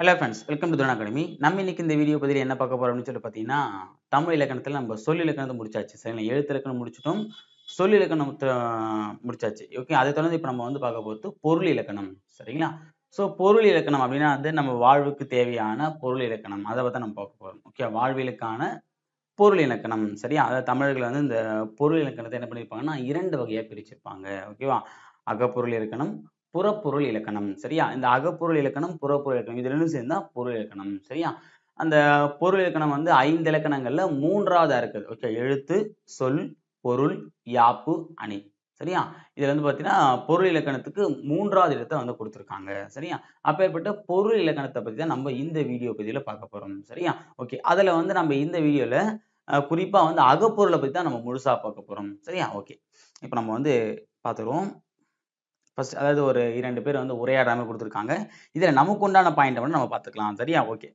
Hello friends welcome to துணா academy நம்ம இன்னைக்கு இந்த வீடியோ பதில் என்ன பார்க்க போறோம்னு சொல்லி பார்த்தீங்கன்னா தமிழ் இலக்கணத்தில் நம்ம சொல் இலக்கணத்தை முடிச்சாச்சு. சரிங்களா? எழுத்து இலக்கணம் முடிச்சிட்டோம். சொல் இலக்கணம் முடிச்சாச்சு. ஓகே அதை தொடர்ந்து இப்போ நம்ம வந்து பார்க்க போகிறது பொருள் இலக்கணம். சரிங்களா? ஸோ பொருள் இலக்கணம் அப்படின்னா வந்து நம்ம வாழ்வுக்கு தேவையான பொருள் இலக்கணம். அதை பற்றி நம்ம பார்க்க போகிறோம் ஓகே வாழ்விலுக்கான பொருள் இலக்கணம். சரியா? அதாவது தமிழர்கள் வந்து இந்த பொருள் இலக்கணத்தை என்ன பண்ணியிருப்பாங்கன்னா இரண்டு வகையாக பிரிச்சிருப்பாங்க. ஓகேவா அகப்பொருள் இலக்கணம் புறப்பொருள் இலக்கணம். சரியா? இந்த அகப்பொருள் இலக்கணம் புறப்பொருள் இலக்கணம் இதுல இருந்து சேர்ந்தா பொருள் இலக்கணம். சரியா? அந்த பொருள் இலக்கணம் வந்து ஐந்து இலக்கணங்கள்ல மூன்றாவதா இருக்குது. ஓகே எழுத்து சொல் பொருள் யாப்பு அணி. சரியா? இதுல வந்து பாத்தீங்கன்னா பொருள் இலக்கணத்துக்கு மூன்றாவது இடத்தை வந்து கொடுத்துருக்காங்க. சரியா? அப்பேற்பட்ட பொருள் இலக்கணத்தை பத்தி தான் நம்ம இந்த வீடியோ பதிவுல பார்க்க போறோம். சரியா? ஓகே அதுல வந்து நம்ம இந்த வீடியோல குறிப்பா வந்து அகப்பொருளை பத்தி தான் நம்ம முழுசா பார்க்க போறோம். சரியா? ஓகே இப்போ நம்ம வந்து பார்த்துருவோம். ஃபஸ்ட் அதாவது ஒரு இரண்டு பேர் வந்து உரையாடாமல் கொடுத்துருக்காங்க. இதில் நமக்கு உண்டான பாயிண்ட் வந்து நம்ம பார்த்துக்கலாம். சரியா? ஓகே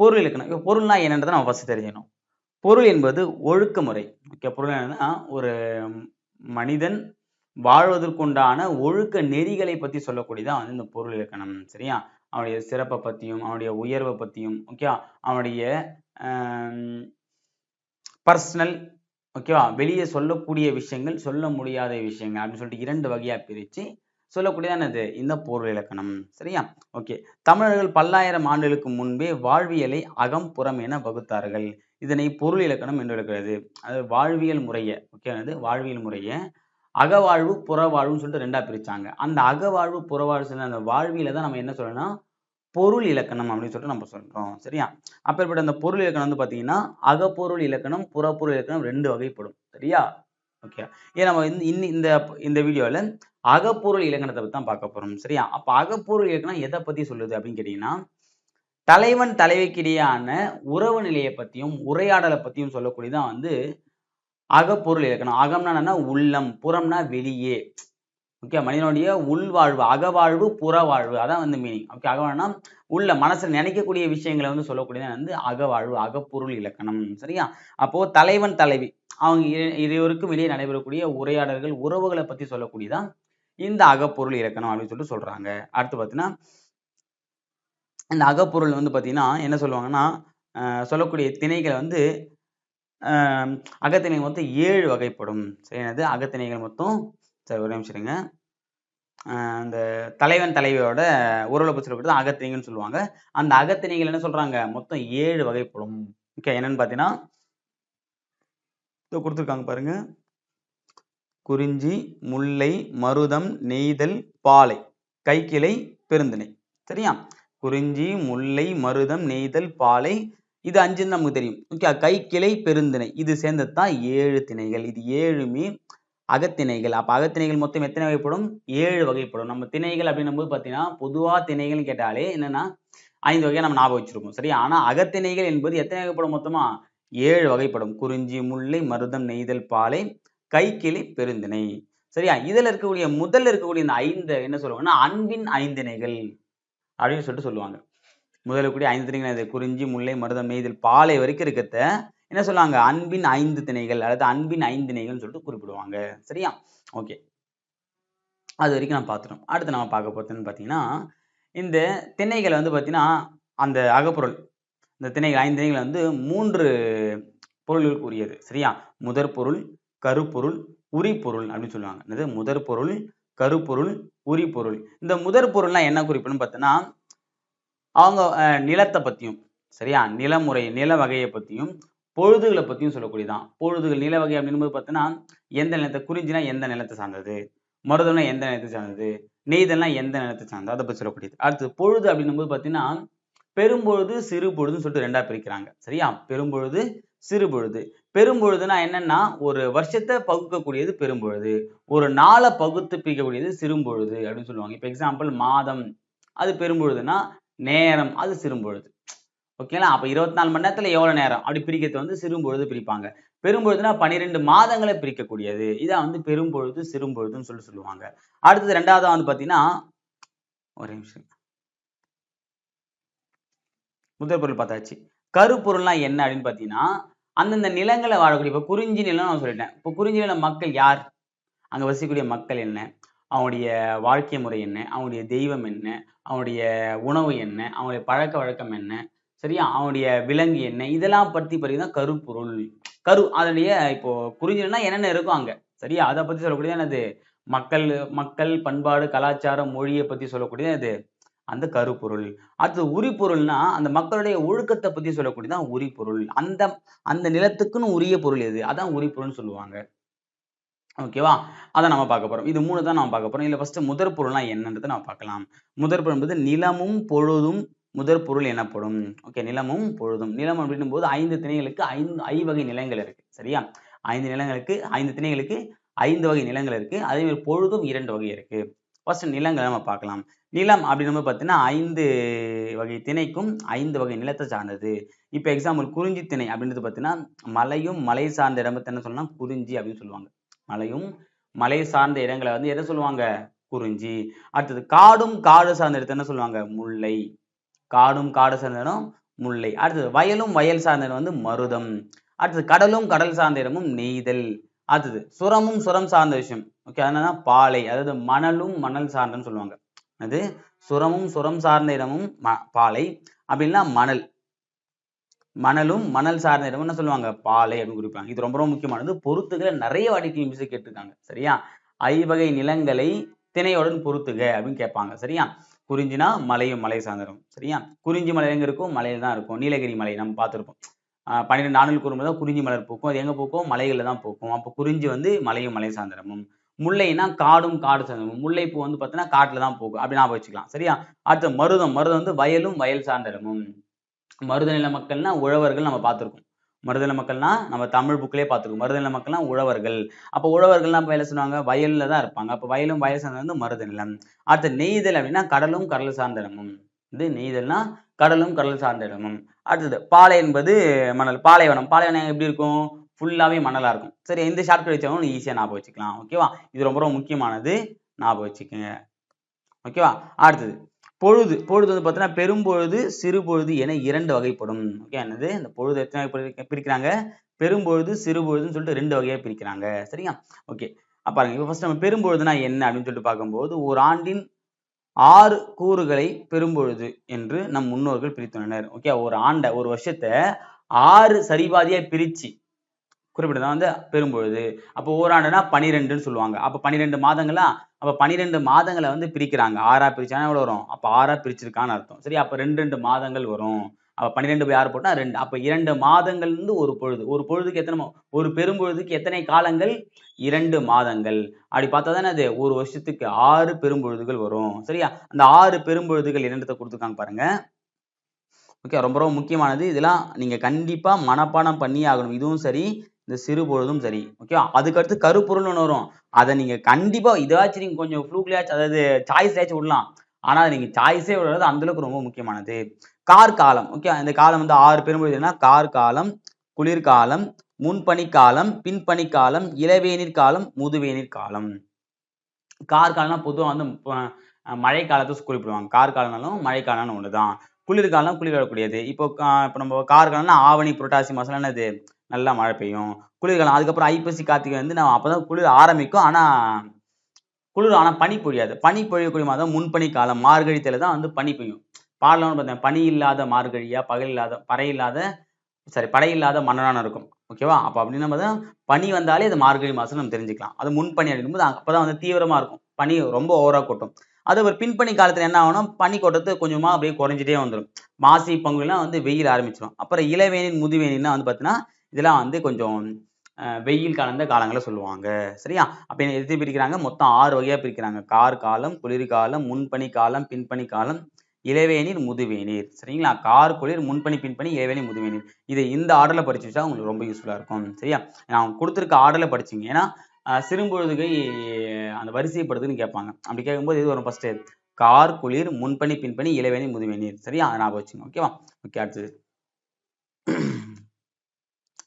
பொருள் இலக்கணம். இப்போ பொருள்னா என்னன்றதை நம்ம ஃபஸ்ட்டு தெரிஞ்சுக்கணும் பொருள் என்பது ஒழுக்கமுறை. ஓகே பொருள் என்னன்னா ஒரு மனிதன் வாழ்வதற்குண்டான ஒழுக்க நெறிகளை பற்றி சொல்லக்கூடியதான் வந்து இந்த பொருள் இலக்கணம். சரியா? அவனுடைய சிறப்பை பற்றியும் அவனுடைய உயர்வை பற்றியும் ஓகே அவனுடைய பர்சனல் ஓகேவா வெளியே சொல்லக்கூடிய விஷயங்கள் சொல்ல முடியாத விஷயங்கள் அப்படின்னு சொல்லிட்டு இரண்டு வகையா பிரிச்சு சொல்லக்கூடியதானது? இந்த பொருள் இலக்கணம். சரியா? ஓகே. தமிழர்கள் பல்லாயிரம் ஆண்டுகளுக்கு முன்பே வாழ்வியலை அகம் புறம் என வகுத்தார்கள். இதனை பொருள் இலக்கணம் என்று எடுக்கிறது. அது வாழ்வியல் முறையை. ஓகே அது வாழ்வியல் முறையை. அகவாழ்வு புறவாழ்வுன்னு சொல்லிட்டு ரெண்டா பிரிச்சாங்க. அந்த அகவாழ்வு புறவாழ்வு சொல்ல அந்த வாழ்வியலை தான் நம்ம என்ன சொல்லணும் பொருள் இலக்கணம் அப்படின்னு சொல்லிட்டு நம்ம சொல்றோம். சரியா? அப்பேற்பட்ட அந்த பொருள் இலக்கணம் வந்து பாத்தீங்கன்னா அகப்பொருள் இலக்கணம் புறப்பொருள் இலக்கணம் ரெண்டு வகைப்படும். சரியா? ஓகே. ஏன் நம்ம இந்த இந்த இந்த அகப்பொருள் இலக்கணத்தை பற்றி தான் பார்க்க போறோம் சரியா? அப்ப அகப்பொருள் இலக்கணம் எதை பத்தி சொல்லுது அப்படின்னு கேட்டீங்கன்னா தலைவன் தலைவிக்கிடையான உறவு நிலையை பத்தியும் உரையாடலை பத்தியும் சொல்லக்கூடியதான் வந்து அகப்பொருள் இலக்கணம். அகம்னா என்னன்னா உள்ளம் புறம்னா வெளியே. ஓகே மனிதனுடைய உள்வாழ்வு அகவாழ்வு புறவாழ்வு அதான் வந்து மீனிங் ஓகே அகவாழ்னா உள்ள மனசுல நினைக்கக்கூடிய விஷயங்களை வந்து சொல்லக்கூடியதான் வந்து அகவாழ்வு அகப்பொருள் இலக்கணம் சரியா? அப்போ தலைவன் தலைவி அவங்க இரு- இருவருக்கும் வெளியே நடைபெறக்கூடிய உரையாடல்கள் உறவுகளை பத்தி சொல்லக்கூடியதான் இந்த அகப்பொருள் இலக்கணம் அப்படின்னு சொல்லிட்டு சொல்றாங்க. அடுத்து பார்த்தீங்கன்னா இந்த அகப்பொருள் வந்து பார்த்தீங்கன்னா என்ன சொல்லுவாங்கன்னா சொல்லக்கூடிய திணைகள் வந்து அகத்திணைகள் மொத்தம் ஏழு வகைப்படும். சரி என்னது? அகத்திணைகள் மொத்தம் சரி ஒரு நிமிஷம் இருங்க. அந்த தலைவன் தலைவியோட உறவுல பற்றி அகத்திணைகள்னு சொல்லுவாங்க. அந்த அகத்திணைகள் என்ன சொல்றாங்க? மொத்தம் ஏழு வகைப்படும். ஓகே என்னன்னு பார்த்தீங்கன்னா கொடுத்துருக்காங்க பாருங்க. குறிஞ்சி முல்லை மருதம் நெய்தல் பாலை. கைக்கிளை பெருந்திணை. சரியா? குறிஞ்சி முல்லை மருதம் நெய்தல் பாலை. இது அஞ்சுன்னு நமக்கு தெரியும். ஓகே கைக்கிளை பெருந்திணை. இது சேர்ந்தது தான் ஏழு திணைகள். இது ஏழுமே அகத்திணைகள். அப்ப அகத்திணைகள் மொத்தம் எத்தனை வகைப்படும்? ஏழு வகைப்படும். நம்ம திணைகள் அப்படின்னும் போது பார்த்தீங்கன்னா பொதுவா திணைகள்னு கேட்டாலே என்னன்னா ஐந்து வகையா நம்ம ஞாபகம் வச்சிருக்கோம். சரி ஆனா அகத்திணைகள் என்பது எத்தனை வகைப்படும் மொத்தமா? ஏழு வகைப்படும். குறிஞ்சி முல்லை மருதம் நெய்தல் பாலை. கைக்கிளி பெருந்திணை. சரியா? இதில் இருக்கக்கூடிய முதல்ல இருக்கக்கூடிய இந்த ஐந்து என்ன சொல்லுவாங்கன்னா அன்பின் ஐந்திணைகள் அப்படின்னு சொல்லிட்டு சொல்லுவாங்க. முதல்ல கூடிய ஐந்து திணைகள் அது குறிஞ்சி முல்லை மருதம் நெய்தல் பாலை வரைக்கும் இருக்கிறத என்ன சொல்லுவாங்க? அன்பின் ஐந்து திணைகள் அல்லது அன்பின் ஐந்திணைகள்னு சொல்லிட்டு குறிப்பிடுவாங்க. சரியா? ஓகே. அது வரைக்கும் நம்ம பார்த்துட்டோம். அடுத்து நம்ம பார்க்க போகிறதுன்னு பார்த்தீங்கன்னா இந்த திணைகள் வந்து பார்த்தீங்கன்னா அந்த அகப்பொருள் இந்த திணைகள் ஐந்து திணைகள் வந்து மூன்று பொருள்களுக்கு உரியது சரியா? முதற் பொருள் கருப்பொருள் உரிப்பொருள் அப்படின்னு சொல்லுவாங்க. என்னது? முதற் பொருள் கருப்பொருள் உரிப்பொருள். இந்த முதற் பொருள்லாம் என்ன குறிப்புன்னு பார்த்தோன்னா அவங்க அஹ், நிலத்தை பத்தியும் சரியா? நிலமுறை நில வகையை பத்தியும் பொழுதுகளை பத்தியும் சொல்லக்கூடியதான் பொழுதுகள் நில வகை அப்படின்னும் போது பார்த்தீங்கன்னா எந்த நிலத்தை குறிஞ்சினா எந்த நிலத்தை சார்ந்தது? மருதம்னா எந்த நிலத்தை சார்ந்தது? நெய்தல்னா எந்த நிலத்தை சார்ந்தது? அதை பத்தி சொல்லக்கூடியது. அடுத்து பொழுது அப்படின்னும் போது பார்த்தீங்கன்னா பெரும்பொழுது சிறு பொழுதுன்னு சொல்லிட்டு ரெண்டா பிரிக்கிறாங்க. சரியா? பெரும்பொழுது சிறுபொழுது பெரும்பொழுதுனா என்னன்னா ஒரு வருஷத்தை பகுக்கக்கூடியது பெரும்பொழுது ஒரு நாளை பகுத்து பிரிக்கக்கூடியது சிறும்பொழுது அப்படின்னு சொல்லுவாங்க. இப்போ எக்ஸாம்பிள் மாதம் அது பெரும்பொழுதுனா நேரம் அது சிறும்பொழுது ஓகேங்களா அப்போ இருபத்தி நாலு மணி நேரத்துல எவ்வளோ நேரம்? அப்படி பிரிக்கிறது வந்து சிறும்பொழுது பிரிப்பாங்க. பெரும்பொழுதுனா பன்னிரெண்டு மாதங்களை பிரிக்கக்கூடியது. இதான் வந்து பெரும்பொழுது சிறும்பொழுதுன்னு சொல்லி சொல்லுவாங்க. அடுத்தது ரெண்டாவது வந்து பார்த்தீங்கன்னா ஒரு நிமிஷம். முதல் பொருள் பார்த்தாச்சு. கருப்பொருள்லாம் என்ன அப்படின்னு பார்த்தீங்கன்னா அந்தந்த நிலங்களை வாழக்கூடிய இப்போ குறிஞ்சி நிலம் நான் சொல்லிட்டேன். இப்போ குறிஞ்சி நில மக்கள் யார்? அங்க வசிக்கக்கூடிய மக்கள் என்ன? அவனுடைய வாழ்க்கை முறை என்ன? அவனுடைய தெய்வம் என்ன? அவனுடைய உணவு என்ன? அவனுடைய பழக்க வழக்கம் என்ன? சரியா? அவனுடைய விலங்கு என்ன? இதெல்லாம் பத்தி தான் கருப்பொருள். கரு அதனுடைய இப்போ குறிஞ்சினா என்னென்ன இருக்கும் அங்க. சரியா? அதை பத்தி சொல்லக்கூடியது என்னது? மக்கள் மக்கள் பண்பாடு கலாச்சாரம் மொழியை பத்தி சொல்லக்கூடியது அது அந்த கருப்பொருள். அடுத்தது உரிப்பொருள்னா அந்த மக்களுடைய ஒழுக்கத்தை பத்தி சொல்லக்கூடியதான் உரிப்பொருள். அந்த அந்த நிலத்துக்குன்னு உரிய பொருள் எது? அதான் உரிப்பொருள்னு சொல்லுவாங்க. ஓகேவா அதை நம்ம பார்க்க போறோம். இது மூணு தான் நம்ம பார்க்க போறோம். இதுல ஃபர்ஸ்ட் முதற் பொருள்னா என்னன்றதை நம்ம பார்க்கலாம். முதற் பொருள் என்பது நிலமும் பொழுதும் முதற் பொருள் எனப்படும். ஓகே நிலமும் பொழுதும். நிலம் அப்படின்னும் போது ஐந்து திணைகளுக்கு ஐந்து ஐவகை நிலங்கள் இருக்கு. சரியா? ஐந்து நிலங்களுக்கு ஐந்து திணைகளுக்கு ஐந்து வகை நிலங்கள் இருக்கு. அதே மாதிரி பொழுதும் இரண்டு வகை இருக்கு. ஃபர்ஸ்ட் நிலங்களை நம்ம பார்க்கலாம். நிலம் அப்படின்னு பார்த்தீங்கன்னா ஐந்து வகை திணைக்கும் ஐந்து வகை நிலத்தை சார்ந்தது. இப்போ எக்ஸாம்பிள் குறிஞ்சி திணை அப்படின்றது பார்த்தீங்கன்னா மலையும் மலை சார்ந்த இடத்தை என்ன சொல்லலாம்? குறிஞ்சி அப்படின்னு சொல்லுவாங்க. மலையும் மலை சார்ந்த இடங்களை வந்து எதை சொல்லுவாங்க? குறிஞ்சி. அடுத்தது காடும் காடு சார்ந்த இடத்த என்ன சொல்லுவாங்க? முல்லை. காடும் காடு சார்ந்த இடம் முல்லை. அடுத்தது வயலும் வயல் சார்ந்த இடம் வந்து மருதம். அடுத்தது கடலும் கடல் சார்ந்த இடமும் நெய்தல். அடுத்தது சுரமும் சுரம் சார்ந்த விஷயம். ஓகே அதனால பாலை அதாவது மணலும் மணல் சார்ந்தன்னு சொல்லுவாங்க. அது சுரமும் சுரம் சார்ந்த இடமும் பாலை. அப்படின்னா மணல். மணலும் மணல் சார்ந்த இடம் என்ன சொல்லுவாங்க? பாலை அப்படின்னு குறிப்பாங்க இது ரொம்ப ரொம்ப முக்கியமானது. பொறுத்துகளை நிறைய வாடிக்கை மிஸ் கேட்டிருக்காங்க. சரியா? ஐவகை நிலங்களை திணையுடன் பொறுத்துக அப்படின்னு கேட்பாங்க. சரியா? குறிஞ்சினா மலையும் மலை சார்ந்திரும் சரியா? குறிஞ்சி மலை எங்க இருக்கும்? மலையில தான் இருக்கும். நீலகிரி மலை நம்ம பார்த்துருப்போம். பன்னிரெண்டு ஆண்டுகளுக்கு ஒரு தான் குறிஞ்சி மலர் பூக்கும். அது எங்க பூக்கும்? மலைகளில் தான் பூக்கும். அப்போ குறிஞ்சி வந்து மலையும் மலை சார்ந்திரமும் முல்லைனா காடும் காடு சார்ந்தமும் முல்லை பூ வந்து பார்த்தீங்கன்னா காட்டுல தான் பூக்கும். அப்படி ஞாபகம் வச்சுக்கலாம். சரியா? அடுத்த மருதம். மருதம் வந்து வயலும் வயல் சார்ந்த மருதநில மருத மக்கள்னா உழவர்கள் நம்ம பார்த்துருக்கோம். மருதநில மக்கள்னா நம்ம தமிழ் புக்கிலே பார்த்துருக்கோம். மருதநில மக்கள்னா உழவர்கள். அப்போ உழவர்கள்லாம் வேலை சொல்லுவாங்க வயலில் தான் இருப்பாங்க. அப்போ வயலும் வயல் சார்ந்தது வந்து மருதநிலம் அடுத்த நெய்தல் அப்படின்னா கடலும் கடல் சார்ந்தமும் இது நெய்தல்னா கடலும் கடல் சார்ந்த இடமும் அடுத்தது பாலை என்பது மணல் பாலைவனம். பாலைவனம் எப்படி இருக்கும்? ஃபுல்லாகவே மணலாக இருக்கும். சரி எந்த ஷார்ட்கட் வச்சாலும் ஈஸியாக ஞாபகம் வச்சுக்கலாம். ஓகேவா இது ரொம்ப ரொம்ப முக்கியமானது. ஞாபகம் வச்சுக்கோங்க. ஓகேவா அடுத்தது பொழுது. பொழுது வந்து பார்த்தீங்கன்னா பெரும்பொழுது சிறுபொழுது என இரண்டு வகைப்படும். ஓகே என்னது? இந்த பொழுது எத்தனை பிரிக்கிறாங்க? பெரும்பொழுது சிறு பொழுதுன்னு சொல்லிட்டு ரெண்டு வகையாக பிரிக்கிறாங்க. சரியா ஓகே பாருங்க இப்போ ஃபர்ஸ்ட் நம்ம பெரும்பொழுதுனா என்ன அப்படின்னு சொல்லிட்டு பார்க்கும்போது ஒரு ஆண்டின் ஆறு கூறுகளை பெறும்பொழுது என்று நம் முன்னோர்கள் பிரித்துள்ளனர். ஓகே ஒரு ஆண்டை ஒரு வருஷத்தை ஆறு சரிபாதியாக பிரிச்சு குறிப்பிட்டதான் வந்து பெரும்பொழுது அப்போ ஓராண்டுனா பனிரெண்டுன்னு சொல்லுவாங்க. அப்போ பன்னிரெண்டு மாதங்களா? அப்போ பன்னிரெண்டு மாதங்களை வந்து பிரிக்கிறாங்க. ஆறா பிரிச்சானா எவ்வளவு வரும்? அப்போ ஆறா பிரிச்சிருக்கான்னு அர்த்தம். சரி அப்போ ரெண்டு ரெண்டு மாதங்கள் வரும். அப்ப பன்னிரெண்டு போய் ஆறு போட்டா ரெண்டு. அப்ப இரண்டு மாதங்கள் இருந்து ஒரு பொழுது. ஒரு பொழுதுக்கு எத்தனை ஒரு பெரும்பொழுதுக்கு எத்தனை காலங்கள்? இரண்டு மாதங்கள். அப்படி பார்த்தா தானே அது? ஒரு வருஷத்துக்கு ஆறு பெரும்பொழுதுகள் வரும். சரியா? அந்த ஆறு பெரும்பொழுதுகள் இரண்டத்தை கொடுத்துருக்காங்க பாருங்க. ஓகே ரொம்ப ரொம்ப முக்கியமானது. இதெல்லாம் நீங்க கண்டிப்பா மனப்பாடம் பண்ணி ஆகணும். இதுவும் சரி இந்த சிறு பொழுதும் சரி. ஓகேவா அதுக்கடுத்து கருப்பொருள் ஒன்று வரும். அதை நீங்க கண்டிப்பா இதாச்சும் நீங்க கொஞ்சம் ஃப்ளூக்லயாச்சும் அதாவது சாய்ஸ்லயாச்சும் விடலாம். ஆனா நீங்க சாய்ஸே விடுறது அந்த அளவுக்கு ரொம்ப முக்கியமானது. கார் காலம் ஓகே இந்த காலம் வந்து ஆறு பெரும்பொழுதுனா கார்காலம் குளிர்காலம் முன்பனிக்காலம் பின்பனிக்காலம் இளவேநீர் காலம் முதுவேநீர் காலம் கார் காலம்னா பொதுவாக வந்து மழை காலத்தை குறிப்பிடுவாங்க கார்காலம்னாலும் மழைக்காலம்னு தான் குளிர்காலம் குளிர் வரக்கூடியது இப்போ இப்போ நம்ம கார்காலம்னா ஆவணி புரட்டாசி மாசம் என்னது? நல்லா மழை பெய்யும். குளிர்காலம் அதுக்கப்புறம் ஐப்பசி கார்த்திகை வந்து நம்ம அப்பதான் குளிர் ஆரம்பிக்கும். ஆனா குளிர் ஆனால் பனி பொழியாது. பனி பொழியக்கூடிய மாதம் முன்பனி காலம் மார்கழித்துல தான் வந்து பனி பெய்யும். பாடலாம் பார்த்தேன் பனி இல்லாத மார்கழியா பகல் இல்லாத பறை இல்லாத சாரி படை இல்லாத மன்னனான இருக்கும். ஓகேவா அப்ப அப்படின்னு நம்ம தான் பனி வந்தாலே அது மார்கழி மாசம் நம்ம தெரிஞ்சுக்கலாம். அது முன்பனி அப்படிங்கும்போது அப்பதான் வந்து தீவிரமா இருக்கும். பனி ரொம்ப ஓவரா கொட்டும். அது ஒரு பின்பனி காலத்துல என்ன ஆகும்னா பனி கொட்டத்து கொஞ்சமா அப்படியே குறைஞ்சிட்டே வந்துடும் மாசி பங்குலாம் வந்து வெயில் ஆரம்பிச்சிடும் அப்புறம் இளவேனின் முதுவேனின்னா வந்து பாத்தீங்கன்னா இதெல்லாம் வந்து கொஞ்சம் வெயில் கலந்த காலங்களை சொல்லுவாங்க. சரியா? அப்ப எது பிரிக்கிறாங்க? மொத்தம் ஆறு வகையா பிரிக்கிறாங்க. கார் காலம் குளிர்காலம் முன்பனி காலம் பின்பனி காலம் இளவேநீர் முதுவேநீர். சரிங்களா? கார் குளிர் முன்பணி பின்பணி இளவேநீர் முதுவேநீர். இதை இந்த ஆர்டர்ல படிச்சு வச்சா உங்களுக்கு ரொம்ப யூஸ்ஃபுல்லா இருக்கும். சரியா? நான் கொடுத்துருக்க ஆர்டரில் படிச்சிங்க. ஏன்னா சிறும்பொழுதுகை அந்த வரிசைப்படுதுன்னு கேட்பாங்க. அப்படி கேட்கும்போது எது வரும் ஃபர்ஸ்ட் கார் குளிர் முன்பணி பின்பணி இளவேணி முதுவேநீர். சரியா? அதை ஞாபகம் வச்சுங்க ஓகேவா? ஓகே அடுத்தது.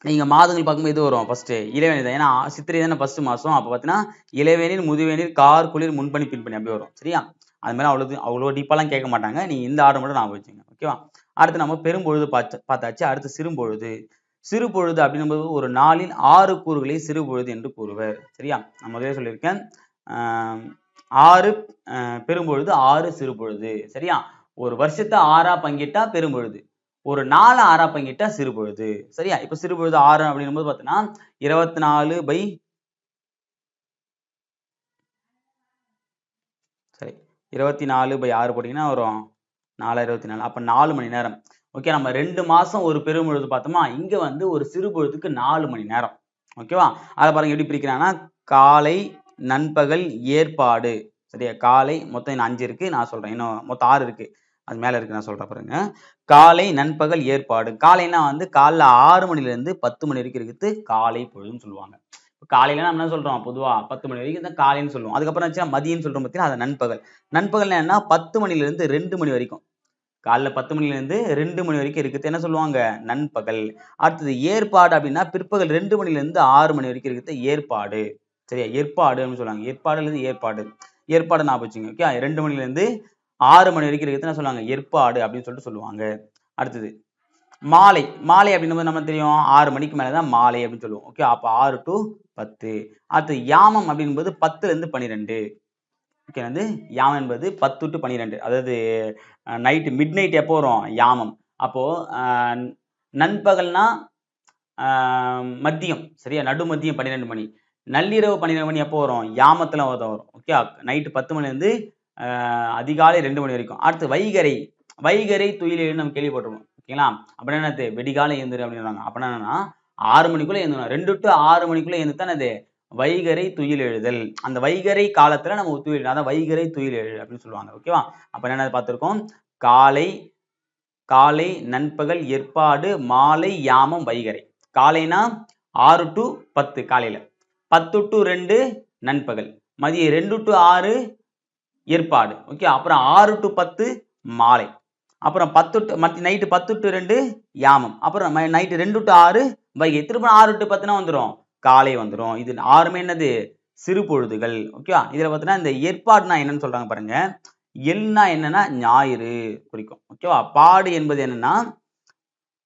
நீங்க மாதங்கள் பார்க்கும்போது இது வரும் ஃபர்ஸ்ட் இளவேணி தான். ஏன்னா சித்திரை தானே ஃபர்ஸ்ட் மாதம். அப்போ பார்த்தீங்கன்னா இளவேநீர் முதுவேநீர் கார் குளிர் முன்பணி பின்பணி அப்படி வரும். சரியா? அது மாதிரி அவ்வளவு அவ்வளோ டீப்பாலாம் கேட்க மாட்டாங்க. நீ இந்த ஆர்டர் மட்டும் நான் வச்சுங்க ஓகேவா அடுத்து நம்ம பெரும்பொழுது பார்த்து பார்த்தாச்சு. அடுத்து சிறும்பொழுது. சிறுபொழுது அப்படின்னும் அப்படின்னும்போது ஒரு நாளின் ஆறு கூறுகளை சிறுபொழுது என்று கூறுவர். சரியா? நான் முதலே சொல்லியிருக்கேன். ஆறு அஹ், பெரும்பொழுது ஆறு சிறுபொழுது. சரியா? ஒரு வருஷத்தை ஆறா பங்கிட்டா பெரும்பொழுது. ஒரு நாலு ஆறா பங்கிட்டா சிறுபொழுது. சரியா? இப்ப சிறுபொழுது ஆறு அப்படின்னும் போது பார்த்தீங்கன்னா இருபத்தி நாலு பை சரி இருபத்தி நாலு பை ஆறு போட்டிங்கன்னா வரும் நாலு இருபத்தி நாலு. அப்போ நாலு மணி நேரம். ஓகே நம்ம ரெண்டு மாசம் ஒரு பெரும்பொழுது பார்த்தோமா இங்கே வந்து ஒரு சிறுபொழுதுக்கு நாலு மணி நேரம். ஓகேவா அதை பாருங்க எப்படி பிரிக்கிறாங்கன்னா காலை நண்பகல் ஏற்பாடு. சரியா? காலை மொத்தம் இன்னும் அஞ்சு இருக்கு. நான் சொல்றேன் இன்னும் மொத்தம் ஆறு இருக்கு. அது மேலே இருக்கு நான் சொல்றேன் பாருங்க. காலை நண்பகல் ஏற்பாடு. காலைன்னா வந்து காலைல ஆறு மணில இருந்து பத்து மணி வரைக்கும் இருக்குது. காலை பொழுதுன்னு சொல்லுவாங்க. காலையில நம்ம என்ன சொல்றோம்? பொதுவா பத்து மணி வரைக்கும் தான் காலைன்னு சொல்லுவோம். அதுக்கப்புறம் வச்சா மதியம்னு சொல்றோம் பார்த்தீங்கன்னா அது நண்பகல். நண்பகல் என்ன பத்து மணில இருந்து ரெண்டு மணி வரைக்கும். காலைல பத்து மணில இருந்து ரெண்டு மணி வரைக்கும் இருக்குது என்ன சொல்லுவாங்க? நண்பகல். அடுத்தது ஏற்பாடு அப்படின்னா பிற்பகல் ரெண்டு மணில இருந்து ஆறு மணி வரைக்கும் இருக்குது ஏற்பாடு. சரியா? ஏற்பாடு அப்படின்னு சொல்லுவாங்க. ஏற்பாடுல இருந்து ஏற்பாடு. ஏற்பாடு நான் வச்சுங்க. ஓகே ரெண்டு மணிலேருந்து ஆறு மணி வரைக்கும் இருக்குது என்ன சொல்லுவாங்க? ஏற்பாடு அப்படின்னு சொல்லிட்டு சொல்லுவாங்க. அடுத்தது மாலை. மாலை அப்படின்னும் நம்ம தெரியும் ஆறு மணிக்கு மேலே தான் மாலை அப்படின்னு சொல்லுவோம். ஓகே அப்போ ஆறு டு பத்து. அடுத்து யாமம் அப்படின்பது பத்துலேருந்து பன்னிரெண்டு ஓகே வந்து யாமம் என்பது பத்து டு பன்னிரெண்டு அதாவது நைட்டு மிட் நைட் எப்போ வரும்? யாமம். அப்போது நண்பகல்னா மதியம். சரியா? நடு மதியம் பன்னிரெண்டு மணி. நள்ளிரவு பன்னிரெண்டு மணி எப்போ வரும்? யாமத்தில் வரும். வரும் ஓகே நைட்டு பத்து மணிலேருந்து அதிகாலை ரெண்டு மணி வரைக்கும். அடுத்து வைகரை. வைகரை துயிலேன்னு நம்ம கேள்விப்பட்டிருக்கோம். ஓகேங்களா? அப்படின்னா என்னது? வெடிகாலை எழுந்துரு அப்படின்றாங்க. அப்படின்னா என்னன்னா ஆறு மணிக்குள்ள எழுந்தணும் ரெண்டு டு ஆறு மணிக்குள்ள எழுந்து தான் அது வைகரை துயில் எழுதல். அந்த வைகரை காலத்துல நம்ம துயில் அதான் வைகரை துயில் எழுதல் அப்படின்னு சொல்லுவாங்க. ஓகேவா? அப்ப என்ன பார்த்திருக்கோம்? காலை காலை நண்பகல் ஏற்பாடு மாலை யாமம் வைகரை. காலைனா ஆறு டு பத்து காலையில. பத்து டு ரெண்டு நண்பகல். மதியம் ரெண்டு டு ஆறு ஏற்பாடு. ஓகே? அப்புறம் ஆறு டு பத்து மாலை. அப்புறம் பத்து டு நைட்டு பத்து டு ரெண்டு யாமம். அப்புறம் நைட்டு ரெண்டு டு ஆறு வைகை. திரும்ப ஆறு டு பத்துனா வந்துடும் காலை வந்துடும் இது ஆறுமே என்னது? சிறு பொழுதுகள். ஓகேவா? இதில் பார்த்தீங்கன்னா இந்த ஏற்பாடுனா என்னன்னு சொல்றாங்க பாருங்க. எல்னா என்னன்னா ஞாயிறு குறிக்கும். ஓகேவா? பாடு என்பது என்னன்னா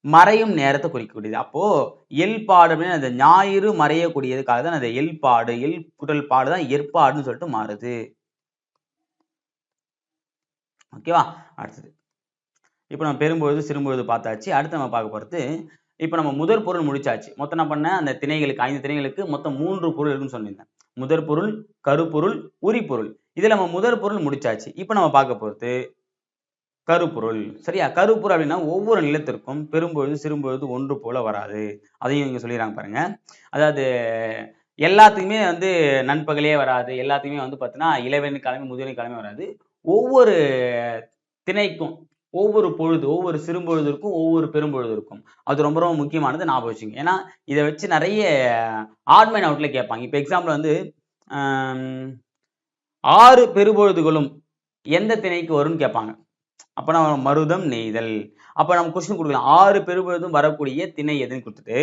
மறையும் நேரத்தை குறிக்கக்கூடியது. அப்போ எல் பாடு அப்படின்னு அந்த ஞாயிறு மறையக்கூடியதுக்காக தான் அந்த எல் பாடு எல் குடல் பாடு தான் ஏற்பாடுன்னு சொல்லிட்டு மாறுது. ஓகேவா? அடுத்தது. இப்போ நம்ம பெரும்பொழுது சிறும்பொழுது பார்த்தாச்சு. அடுத்து நம்ம பார்க்க போகிறது இப்போ நம்ம முதற் பொருள் முடிச்சாச்சு. மொத்தம் என்ன பண்ண அந்த திணைகளுக்கு ஐந்து திணைகளுக்கு மொத்தம் மூன்று பொருள் இருக்குன்னு சொல்லியிருந்தேன். முதற் பொருள் கருப்பொருள் உரிப்பொருள். இதில் நம்ம முதற் பொருள் முடிச்சாச்சு. இப்போ நம்ம பார்க்க போகிறது கருப்பொருள். சரியா? கருப்பொருள் அப்படின்னா ஒவ்வொரு நிலத்திற்கும் பெரும்பொழுது சிறும்பொழுது ஒன்று போல வராது. அதையும் இங்கே சொல்லிடுறாங்க பாருங்க. அதாவது எல்லாத்துக்குமே வந்து நண்பகலே வராது. எல்லாத்துக்குமே வந்து பார்த்தீங்கன்னா இளவேனி கிழமை முதுகலை கிழமை வராது. ஒவ்வொரு திணைக்கும் ஒவ்வொரு பொழுது ஒவ்வொரு சிறும்பொழுது இருக்கும் ஒவ்வொரு பெரும்பொழுது இருக்கும் அது ரொம்ப ரொம்ப முக்கியமானது ஞாபகம் வச்சுங்க. ஏன்னா இதை வச்சு நிறைய ஆட்மைன் அவுட்ல கேட்பாங்க. இப்போ எக்ஸாம்பிள் வந்து ஆறு பெரும்பொழுதுகளும் எந்த திணைக்கு வரும்னு கேட்பாங்க. அப்போ நம்ம மருதம் நெய்தல். அப்போ நம்ம கொஸ்டின் கொடுக்கலாம். ஆறு பெரும்பொழுதும் வரக்கூடிய திணை எதுன்னு கொடுத்துட்டு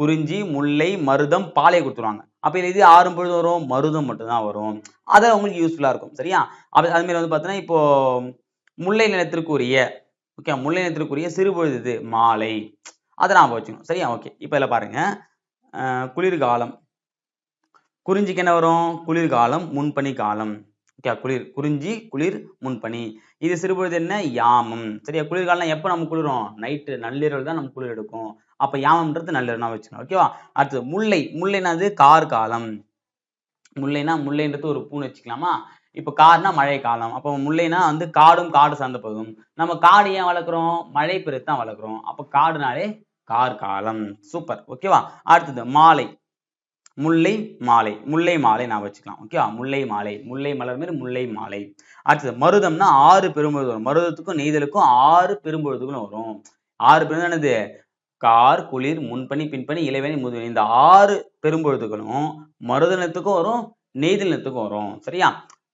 குறிஞ்சி முல்லை மருதம் பாலை கொடுத்துருவாங்க. அப்போ இது ஆறு பொழுது வரும் மருதம் மட்டும்தான் வரும். அதை உங்களுக்கு யூஸ்ஃபுல்லாக இருக்கும். சரியா? அது அதுமாரி வந்து பார்த்தீங்கன்னா இப்போ முல்லை நிலத்திற்குரிய ஓகே முல்லை நிலத்திற்குரிய சிறுபொழுது இது மாலை. அதை நாம் வச்சுக்கணும். சரியா? ஓகே இப்போ இதில் பாருங்க. குளிர்காலம். குறிஞ்சிக்கு என்ன வரும்? குளிர்காலம் முன்பனி காலம். ஓகே குளிர் குறிஞ்சி குளிர் முன்பனி. இது சிறுபொழுது என்ன? யாமம். சரியா? குளிர்காலம் எப்போ நம்ம குளிரும் நைட்டு நள்ளிரவு தான் நம்ம குளிர் எடுக்கும். அப்போ யாமம்ன்றது நள்ளிரவுனா வச்சுக்கணும். ஓகேவா அடுத்தது முல்லை. முல்லைனாது கார் காலம் முல்லைனா முல்லைன்றது ஒரு பூன்னு வச்சுக்கலாமா? இப்போ கார்னா மழை காலம். அப்போ முல்லைனா வந்து காடும் காடு சார்ந்த பகுதும் நம்ம காடு ஏன் வளர்க்குறோம்? மழை பெருத்தான் வளர்க்குறோம். அப்போ காடுனாலே கார் காலம் சூப்பர் ஓகேவா அடுத்தது மாலை. முல்லை மாலை. முல்லை மாலை நான் வச்சுக்கலாம். ஓகேவா முல்லை மாலை. முல்லை மலர் மாரி முல்லை மாலை. அடுத்தது மருதம்னா ஆறு பெரும்பொழுது வரும். மருதத்துக்கும் நெய்தலுக்கும் ஆறு பெரும்பொழுதுகளும் வரும். ஆறு பெரும் என்னது? கார் குளிர் முன்பணி பின்பணி இளைவனி முதுவனி இந்த ஆறு பெரும்பொழுதுகளும் மருதனத்துக்கும் வரும் நெய்தல் நிலத்துக்கும் வரும். சரியா?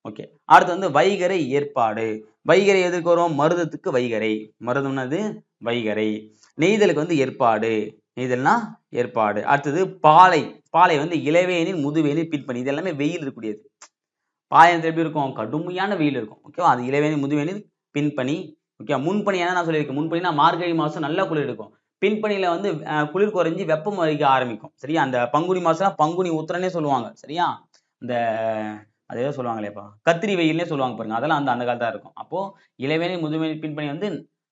ஓகே அடுத்து வந்து வைகரை ஏற்பாடு. வைகரை எதுக்கு வரும்? மருதத்துக்கு வைகரை. மருதம்னது வைகரை. நெய்தலுக்கு வந்து ஏற்பாடு. நெய்தல்னா ஏற்பாடு. அடுத்தது பாலை. பாலை வந்து இளவேனில் முதுவேனில் பின்பணி இது எல்லாமே வெயில் இருக்கக்கூடியது. பாயனத்தில் எப்படி இருக்கும்? கடுமையான வெயில் இருக்கும். ஓகேவா அது இளவேனில் முதுவேனில் பின்பணி ஓகே முன்பணி என்ன நான் சொல்லியிருக்கேன்? முன்பணினா மார்கழி மாதம் நல்ல குளிர் இருக்கும். பின்பணியில் வந்து குளிர் குறைஞ்சி வெப்பம் வரைக்க ஆரம்பிக்கும். சரியா? அந்த பங்குனி மாதம்னா பங்குனி உத்திரனே சொல்லுவாங்க. சரியா? இந்த அதே சொல்லுவாங்களேப்பா கத்திரி வெயில்னே சொல்லுவாங்க பாருங்க. அதெல்லாம் அந்த அந்த காலத்தா இருக்கும். அப்போ இளவேனை முதுமையை பின்பணி வந்து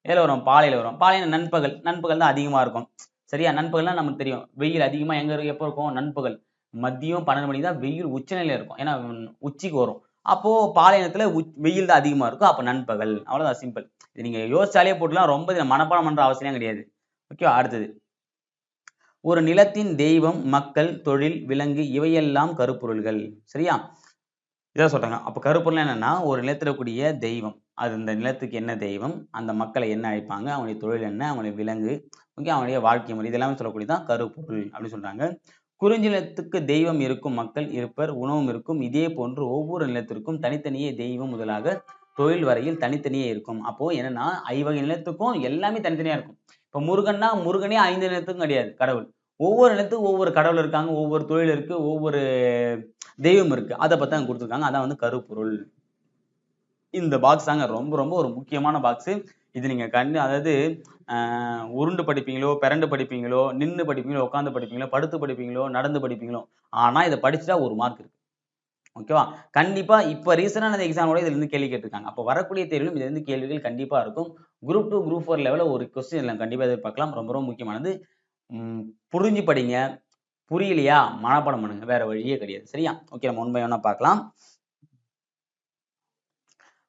எதில் வரும் பாலையில வரும். பாலையில நண்பகல் நண்பகல் தான் அதிகமா இருக்கும். சரியா? நண்பகல்னா நமக்கு தெரியும். வெயில் அதிகமா எங்க இருக்கு எப்போ இருக்கும்? நண்பகல். மதியம் பன்னெண்டு மணிக்கு தான் வெயில் உச்சநிலையில இருக்கும். ஏன்னா உச்சிக்கு வரும். அப்போ பாலைவனத்துல வெயில் தான் அதிகமா இருக்கும். அப்போ நண்பகல். அவ்வளவுதான் சிம்பிள் இது நீங்க யோசிச்சாலே போட்டுலாம் ரொம்ப மனப்பாடம் பண்ற அவசியம் கிடையாது. ஓகேவா அடுத்தது. ஒரு நிலத்தின் தெய்வம் மக்கள் தொழில் விலங்கு இவையெல்லாம் கருப்பொருள்கள். சரியா? இதான் சொல்றாங்க. அப்போ கருப்பொருள் என்னன்னா ஒரு நிலத்தில் கூடிய தெய்வம். அது இந்த நிலத்துக்கு என்ன தெய்வம்? அந்த மக்களை என்ன அழைப்பாங்க? அவங்களுடைய தொழில் என்ன? அவங்களுடைய விலங்கு. ஓகே? அவனுடைய வாழ்க்கை முறை. இதெல்லாமே சொல்லக்கூடியதான் கருப்பொருள் அப்படின்னு சொல்றாங்க. குறிஞ்சி நிலத்துக்கு தெய்வம் இருக்கும் மக்கள் இருப்பர் உணவும் இருக்கும். இதே போன்று ஒவ்வொரு நிலத்திற்கும் தனித்தனியே தெய்வம் முதலாக தொழில் வரையில் தனித்தனியே இருக்கும். அப்போ என்னன்னா ஐவகை நிலத்துக்கும் எல்லாமே தனித்தனியா இருக்கும். இப்ப முருகன்னா முருகனே ஐந்து நிலத்துக்கும் கிடையாது. கடவுள். ஒவ்வொரு நிலத்துக்கும் ஒவ்வொரு கடவுள் இருக்காங்க. ஒவ்வொரு தொழில் இருக்குது ஒவ்வொரு தெய்வம் இருக்கு. அதை பத்தி அங்க கொடுத்துருக்காங்க. அதான் வந்து கருப்பொருள். இந்த பாக்ஸ் தாங்க ரொம்ப ரொம்ப ஒரு முக்கியமான பாக்ஸ் இது நீங்க கண்டு அதாவது உருண்டு படிப்பீங்களோ பிறண்டு படிப்பீங்களோ நின்று படிப்பீங்களோ உட்காந்து படிப்பீங்களோ படுத்து படிப்பீங்களோ நடந்து படிப்பீங்களோ ஆனா இதை படிச்சுட்டா ஒரு மார்க் இருக்கு. ஓகேவா கண்டிப்பா இப்ப ரீசனான எக்ஸாமோட இதுல இருந்து கேள்வி கேட்டிருக்காங்க. அப்போ வரக்கூடிய தேர்விலும் இதுல இருந்து கேள்விகள் கண்டிப்பா இருக்கும். குரூப் டூ குரூப் ஃபோர் லெவலில் ஒரு கொஸ்டின் கண்டிப்பா எதிர்பார்க்கலாம். ரொம்ப ரொம்ப முக்கியமானது. புரிஞ்சு படிங்க. புரியலையா? மனப்பாடம் பண்ணுங்க. வேற வழியே கிடையாது. சரியா? ஓகே நம்ம ஒன் பை ஒன்னா பார்க்கலாம்.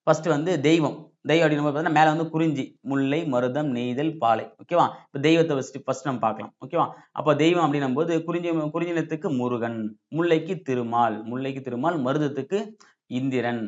ஃபர்ஸ்ட் வந்து தெய்வம். தெய்வம் அப்படின்னு பார்த்தீங்கன்னா மேல வந்து குறிஞ்சி முல்லை மருதம் நெய்தல் பாலை. ஓகேவா இப்போ தெய்வத்தை ஃபஸ்ட்டு ஃபர்ஸ்ட் நம்ம பார்க்கலாம். ஓகேவா அப்போ தெய்வம் அப்படின்னும் போது குறிஞ்சி குறிஞ்சினத்துக்கு முருகன் முல்லைக்கு திருமால் முல்லைக்கு திருமால் மருதத்துக்கு இந்திரன்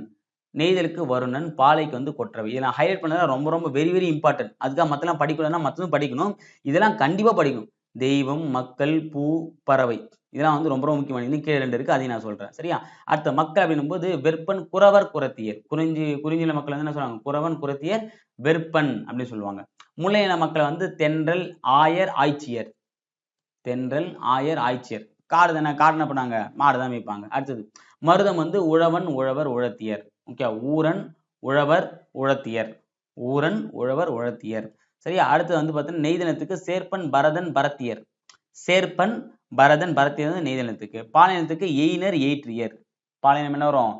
நெய்தலுக்கு வருணன் பாலைக்கு வந்து கொற்றவை. இதெல்லாம் ஹைலைட் பண்ணதான் ரொம்ப ரொம்ப வெரி வெரி இம்பார்ட்டன்ட் அதுக்காக மத்தெல்லாம் படிக்கணும்னா மற்றதும் படிக்கணும். இதெல்லாம் கண்டிப்பா படிக்கணும். தெய்வம் மக்கள் பூ பறவை. இதெல்லாம் வந்து ரொம்ப ரொம்ப முக்கியமான இன்னும் கீழே ரெண்டு இருக்கு. அதையும் நான் சொல்றேன். சரியா? அடுத்த மக்கள் அப்படின்னும் போது வெப்பன் குறவர் குரத்தியர் குறிஞ்சி குறிஞ்சில மக்கள் வந்து என்ன சொல்லுவாங்க? குறவன் குரத்தியர் வெப்பன் அப்படின்னு சொல்லுவாங்க. முல்லையின மக்களை வந்து தென்றல் ஆயர் ஆய்ச்சியர். தென்றல் ஆயர் ஆய்ச்சியர். காடு தானே காடு என்ன பண்ணாங்க மாடு தான் மேய்ப்பாங்க. அடுத்தது மருதம் வந்து உழவன் உழவர் உழத்தியர். ஓகே ஊரன் உழவர் உழத்தியர். ஊரன் உழவர் உழத்தியர். சரியா? அடுத்து வந்து பார்த்தீங்கன்னா நெய்தனத்துக்கு சேர்ப்பன் பரதன் பரத்தியர். சேர்ப்பன் பரதன் பரத்தியர் வந்து நெய்தனத்துக்கு பாலினத்துக்கு எய்னர் எயிற்றியர். பாலினம் என்ன வரும்?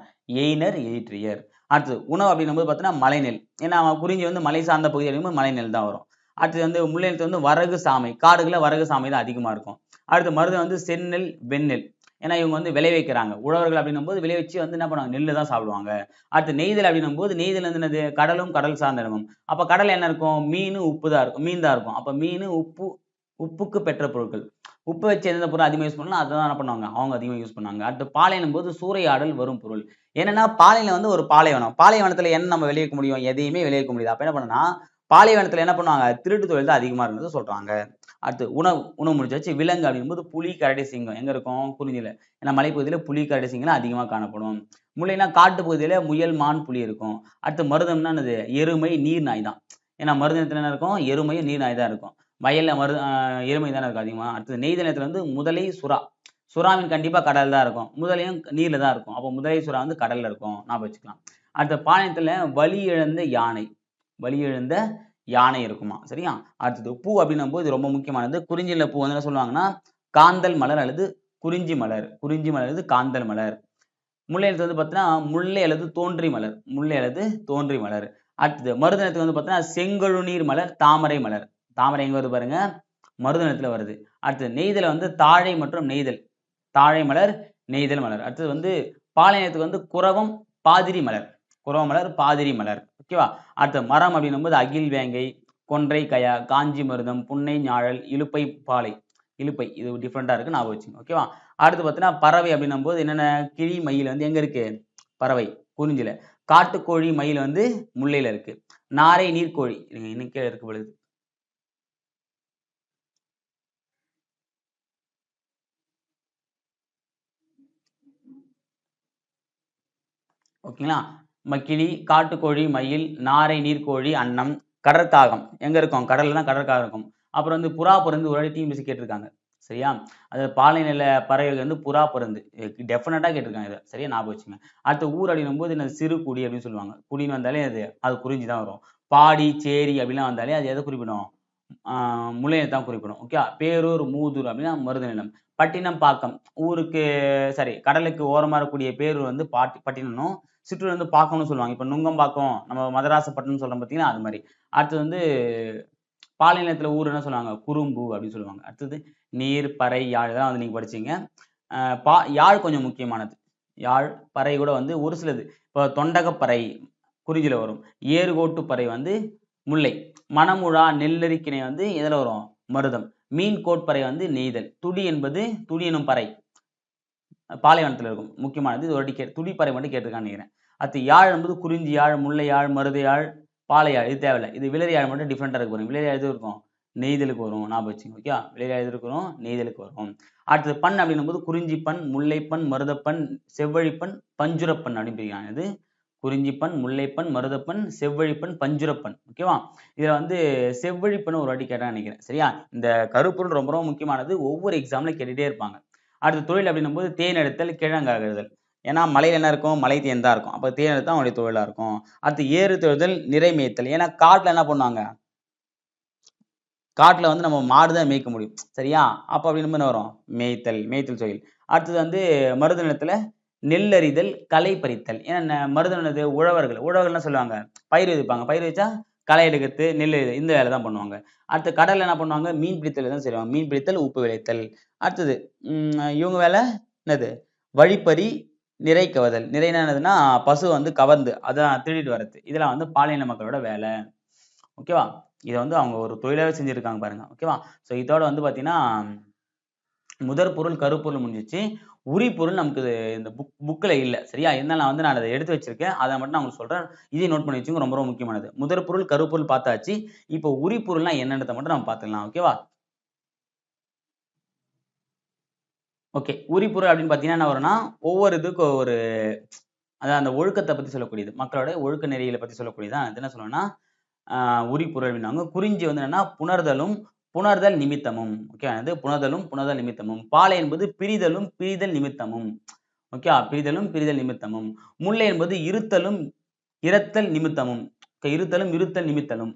எய்னர் எயிற்றியர். அடுத்தது உணவு அப்படின்னும் போது பார்த்தீங்கன்னா மலைநெல். ஏன்னா அவன் குறிஞ்சி வந்து மலை சார்ந்த பகுதி அப்படிங்கும்போது மலைநெல் தான் வரும். அடுத்தது வந்து முல்லைநிலத்து வந்து வரகு சாமை. காடுகளில் வரகு சாமை தான் அதிகமாக இருக்கும். அடுத்து மருதம் வந்து செந்நெல் வெண்ணெல் ஏன்னா இவங்க வந்து விளைவிக்கிறாங்க உழவர்கள் அப்படின்னும் போது விளைவிச்சு வந்து என்ன பண்ணுவாங்க? நெல் தான் சாப்பிடுவாங்க. அடுத்து நெய்தல் அப்படின்னும் போது நெய்தல் வந்து என்னது? கடலும் கடல் சார்ந்த இடமும் அப்ப கடல் என்ன இருக்கும்? மீன் உப்பு தான் இருக்கும். மீன் தான் இருக்கும். அப்ப மீன் உப்பு உப்புக்கு பெற்ற பொருட்கள். உப்பு வச்சு எந்த பொருள் அதிகமாக யூஸ் பண்ணலாம் அதை தான் என்ன பண்ணுவாங்க? அவங்க அதிகமாக யூஸ் பண்ணாங்க அடுத்து பாலையனும் போது சூறையாடல் வரும் பொருள். என்னன்னா பாலையில வந்து ஒரு பாலைவனம். பாலைவனத்துல என்ன நம்ம விளைவிக்க முடியும்? எதையுமே விளைவிக்க முடியாது. அப்போ என்ன பண்ணனா பாலைவனத்துல என்ன பண்ணுவாங்க? திருட்டு தொழில் தான் அதிகமா இருந்தது சொல்கிறாங்க அடுத்து உணவு உணவு முடிஞ்சாச்சு விலங்கு அப்படிங்கும்போது புலி கரடி சிங்கம். எங்க இருக்கும்? குறிஞ்சியில். ஏன்னா மலைப்பகுதியில் புலி கரடி சிங்கம்லாம் அதிகமா காணப்படும். முல்லைனா காட்டு பகுதியில முயல் மான் புலி இருக்கும். அடுத்து மருதம்னா என்னது? எருமை நீர் நாய் தான். ஏன்னா மருதத்துல என்ன இருக்கும்? எருமையும் நீர் நாய் தான் இருக்கும். வயல்ல மரு ஆஹ் எருமை தானே இருக்கும் அதிகமா? அடுத்தது நெய் நேரத்துல வந்து முதலை சுறா. சுறாவின் கண்டிப்பா கடல் தான் இருக்கும். முதலையும் நீரில் தான் இருக்கும். அப்போ முதலை சுறா வந்து கடல்ல இருக்கும். நான் வச்சுக்கலாம். அடுத்த பாளையத்தில் வலி இழந்த யானை. வலி யானை இருக்குமா? சரியா? அடுத்தது பூ அப்படின்னும் போது இது ரொம்ப முக்கியமானது. குறிஞ்சில பூ வந்து என்ன சொல்லுவாங்கன்னா காந்தல் மலர் அல்லது குறிஞ்சி மலர். குறிஞ்சி மலர் அல்லது காந்தல் மலர். முல்லை எழுத்து வந்து பார்த்தீங்கன்னா முல்லை அல்லது தோன்றி மலர். முல்லை அல்லது தோன்றி மலர். அடுத்தது மருதனத்துக்கு வந்து பார்த்தீங்கன்னா செங்கழுநீர் மலர் தாமரை மலர். தாமரை எங்க வருது பாருங்க? மருதனத்துல வருது. அடுத்தது நெய்தல் வந்து தாழை மற்றும் நெய்தல். தாழை மலர் நெய்தல் மலர். அடுத்தது வந்து பாளையத்துக்கு வந்து குரவம் பாதிரி மலர். குரவ மலர் பாதிரி மலர். ஓகேவா அடுத்த மரம் அப்படின்னும் போது அகில் வேங்கை கொன்றை கயா காஞ்சி மருதம் புன்னை ஞாழல் இலுப்பை பாலை. இலுப்பை இது டிஃப்ரெண்டா இருக்கு நான் வச்சுங்க ஓகேவா அடுத்து பார்த்தீங்கன்னா பறவை அப்படின்னும் போது என்னென்ன? கிளி மயில் வந்து எங்க இருக்கு? பறவை குறிஞ்சில காட்டுக்கோழி மயில் வந்து முல்லையில இருக்கு. நாரை நீர்க்கோழி இன்னும் கீழே இருக்கு பொழுது. ஓகேங்களா மக்கிளி காட்டுக்கோழி மயில் நாரை நீர்க்கோழி அன்னம் கடற்காகம். எங்க இருக்கும்? கடல்ல தான் கடற்காகம் இருக்கும். அப்புறம் வந்து புறா பருந்து ஒரு வாட்டி டிஎம்பிசி கேட்டிருக்காங்க. சரியா? அது பாலை நில பறவைகள் வந்து புறா பருந்து. டெஃபினட்டா கேட்டிருக்காங்க இதை. சரியா? ஞாபகம் வச்சுங்க அடுத்து ஊர் அப்படின்னும் போது என்ன சிறு குடி அப்படின்னு சொல்லுவாங்க. குடின்னு வந்தாலே அது அது குறிஞ்சி தான் வரும். பாடி சேரி அப்படிலாம் வந்தாலே அது எதை குறிப்பிடும்? முளையை தான் குறிப்பிடும். ஓகே பேரூர் மூதூர் அப்படின்னா மருத நிலம். பட்டினம் பாக்கம். ஊருக்கு சரி கடலுக்கு ஓரமாக இருக்கக்கூடிய பேரூர் வந்து பாட்டி பட்டினம்னும் சிற்றூர் வந்து பாக்கம்னு சொல்லுவாங்க. இப்போ நுங்கம்பாக்கம் நம்ம மதராசப்பட்டினம் சொல்கிறோம் பார்த்தீங்கன்னா அது மாதிரி. அடுத்தது வந்து பாலைநிலத்துல ஊர் என்ன சொல்லுவாங்க? குறும்பு அப்படின்னு சொல்லுவாங்க. அடுத்தது நீர் பறை யாழ் இதெல்லாம் வந்து நீங்கள் படிச்சீங்க. பா யாழ் கொஞ்சம் முக்கியமானது. யாழ் பறை கூட வந்து ஒரு சிலது. இப்போ தொண்டகப்பறை குறிஞ்சியில் வரும். ஏறுகோட்டு பறை வந்து முல்லை. மணமுழா நெல்லரிக்கிணை வந்து எதில் வரும்? மருதம். மீன் கோட்பறை வந்து நெய்தல். துடி என்பது துடி எனும் பறை. பாலைவனத்தில் இருக்கும். முக்கியமானது இது ஒரு வாட்டி கே துடிப்பறை மட்டும் கேட்டிருக்கான்னு நினைக்கிறேன். அடுத்து யாழ் என்பது குறிஞ்சி யாழ் முல்லை யாழ் மருது யாழ் பாலையாழ் இது தேவையில்லை. இது விலரி யாழ் மட்டும் டிஃப்ரெண்ட்டாக இருக்கு வரும் விலரி யாழ் இருக்கும்? நெய்தலுக்கு வரும். ஞாபகம் வச்சுங்க ஓகே விலரி யாழ் எது நெய்தலுக்கு வரும். அடுத்தது பண் அப்படின்னும் போது குறிஞ்சி முல்லைப்பண் மருதப்பண் செவ்வழிப்பண் பஞ்சுரப்பண் அப்படின்னு இது குறிஞ்சிப்பண் முல்லைப்பண் மருதப்பண் செவ்வழிப்பண் பஞ்சுரப்பண் ஓகேவா இதுல வந்து செவ்வழிப்பண் ஒரு வாட்டி கேட்டால் நினைக்கிறேன். சரியா? இந்த கருப்பொருள் ரொம்ப ரொம்ப முக்கியமானது. ஒவ்வொரு எக்ஸாமில் கேட்டுகிட்டே இருப்பாங்க. அடுத்த தொழில் அப்படின்னும் போது தேன் எடுத்தல் கிழங்காகுதல் ஏன்னா மலையில என்ன இருக்கும்? மலை தேன் தான் இருக்கும். அப்போ தேன் எடுத்தால் அவனுடைய தொழிலா இருக்கும். அடுத்து ஏறு தொழுதல் நிறை மேய்த்தல். ஏன்னா காட்டுல என்ன பண்ணுவாங்க? காட்டுல வந்து நம்ம மாடு தான் மேய்க்க முடியும். சரியா? அப்போ அப்படின்னு என்ன வரும்? மேய்த்தல் மேய்த்தல் தொழில். அடுத்தது வந்து மருத நிலத்துல நெல்லறிதல் களை பறித்தல் ஏன்னா மருத நிலத்து உழவர்கள். உழவர்கள் சொல்லுவாங்க. பயிர் விதைப்பாங்க பயிர் வச்சா களை எடுக்கிறது நெல் இந்த வேலை தான் பண்ணுவாங்க. அடுத்து கடல்ல என்ன பண்ணுவாங்க? மீன் பிடித்தல் தான் செய்வாங்க. மீன் பிடித்தல் உப்பு விளைத்தல். அடுத்தது உம் இவங்க வேலை என்னது? வழிப்பறி நிறை கவதல். நிறை என்னதுன்னா பசு வந்து கவர்ந்து அதான் திருடிட்டு வர்றது. இதெல்லாம் வந்து பாலின மக்களோட வேலை. ஓகேவா? இதை வந்து அவங்க ஒரு தொழிலாவே செஞ்சிருக்காங்க பாருங்க. ஓகேவா? ஸோ இதோட வந்து பார்த்தீங்கன்னா முதற் பொருள் கருப்பொருள் முடிஞ்சிச்சு உரி பொருள் நமக்கு இந்த புக் புக்கில் இல்லை. சரியா? இருந்தாலும் நான் வந்து நான் அதை எடுத்து வச்சிருக்கேன். அதை மட்டும் நான் உங்களுக்கு சொல்றேன். இதை நோட் பண்ணி வச்சுங்க ரொம்ப ரொம்ப முக்கியமானது. முதற் பொருள் கருப்பொருள் பார்த்தாச்சு. இப்போ உரி பொருள்னா என்னன்றதை மட்டும் நம்ம பார்த்துக்கலாம். ஓகேவா ஓகே உரிபொருள் அப்படின்னு பார்த்தீங்கன்னா என்ன வரும்னா ஒவ்வொரு இதுக்கும் ஒரு அதான் அந்த ஒழுக்கத்தை பற்றி சொல்லக்கூடியது. மக்களோட ஒழுக்க நெறிகளை பற்றி சொல்லக்கூடியதான் அது என்ன சொல்லணும்னா ஆஹ் உரிபொருள் அப்படின்னாங்க குறிஞ்சி வந்து என்னன்னா புணர்தலும் புணர்தல் நிமித்தமும். ஓகே அது புணர்தலும் புணர்தல் நிமித்தமும். பாலை என்பது பிரிதலும் பிரிதல் நிமித்தமும். ஓகே பிரிதலும் பிரிதல் நிமித்தமும். முல்லை என்பது இருத்தலும் இரத்தல் நிமித்தமும். இருத்தலும் இருத்தல் நிமித்தலும்.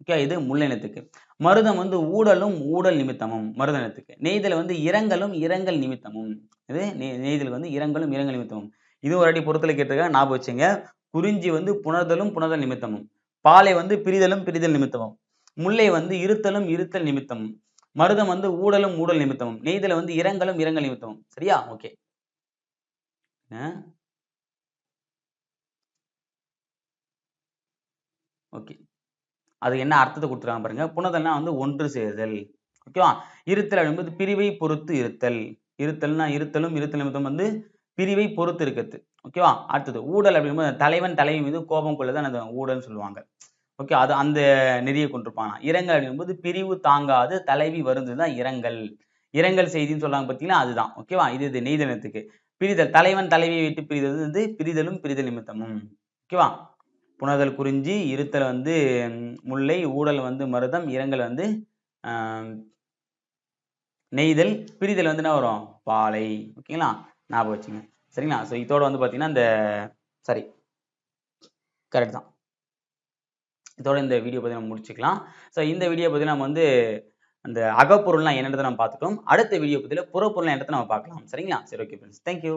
ஓகே இது முல்லைனத்துக்கு மருதம் வந்து ஊடலும் ஊடல் நிமித்தமும். மருதனத்துக்கு நெய்தல் வந்து இரங்கலும் இரங்கல் நிமித்தமும். இது நெய்தல் வந்து இரங்கலும் இரங்கல் நிமித்தமும். இது ஒரு அடி பொறுத்தல கேட்டிருக்காங்க ஞாபகம் வச்சுங்க. குறிஞ்சி வந்து புணர்தலும் புணர்தல் நிமித்தமும். பாலை வந்து பிரிதலும் பிரிதல் நிமித்தமும். முல்லை வந்து இருத்தலும் இருத்தல் நிமித்தமும் மருதம் வந்து ஊடலும் ஊடல் நிமித்தமும் நெய்தல வந்து இரங்கலும் இரங்கல் நிமித்தமும் சரியா? ஓகே. ஓகே. அது என்ன அர்த்தத்தை கொடுத்துருக்காங்க பாருங்க. புனதல்னா வந்து ஒன்று சேருதல் ஓகேவா? இருத்தல் என்பது பிரிவை பொறுத்து இருத்தல். இருத்தல்னா இருத்தலும் இருத்தல் நிமித்தம் வந்து பிரிவை பொறுத்து இருக்கிறது. ஓகேவா? அடுத்தது ஊடல் அப்படிங்கும்போது தலைவன் தலைவி மீது கோபம் கொள்ளதான் அந்த ஊடல்னு சொல்லுவாங்க. ஓகே அது அந்த நெறியை கொண்டிருப்பானா? இரங்கல் அப்படிங்கும்போது பிரிவு தாங்காது தலைவி வருந்ததுதான் இரங்கல் இரங்கல் செய்தின்னு சொல்றாங்க பார்த்தீங்கன்னா அதுதான். ஓகேவா இது இது நெய்தனத்துக்கு. பிரிதல் தலைவன் தலைவியை விட்டு பிரிதல் வந்து பிரிதலும் பிரிதல் நிமித்தமும். ஓகேவா புணர்தல் குறிஞ்சி இருத்தல் வந்து முல்லை ஊடல் வந்து மருதம் இரங்கல் வந்து நெய்தல். பிரிதல் வந்து என்ன வரும்? பாலை. ஓகேங்களா ஞாபகம் வச்சுங்க. சரிங்களா? ஸோ இதோட வந்து பார்த்தீங்கன்னா இந்த சரி கரெக்ட் தான். இதோட இந்த வீடியோ பற்றி நம்ம முடிச்சுக்கலாம். ஸோ இந்த வீடியோ பற்றி நம்ம வந்து அந்த அகப்பொருள்லாம் என்னன்றதை நம்ம பார்த்துட்டோம். அடுத்த வீடியோ பற்றியில் புறப்பொருள்லாம் என்னன்றதை நம்ம பார்க்கலாம். சரிங்களா? சரி ஓகே ஃப்ரெண்ட்ஸ் தேங்க்யூ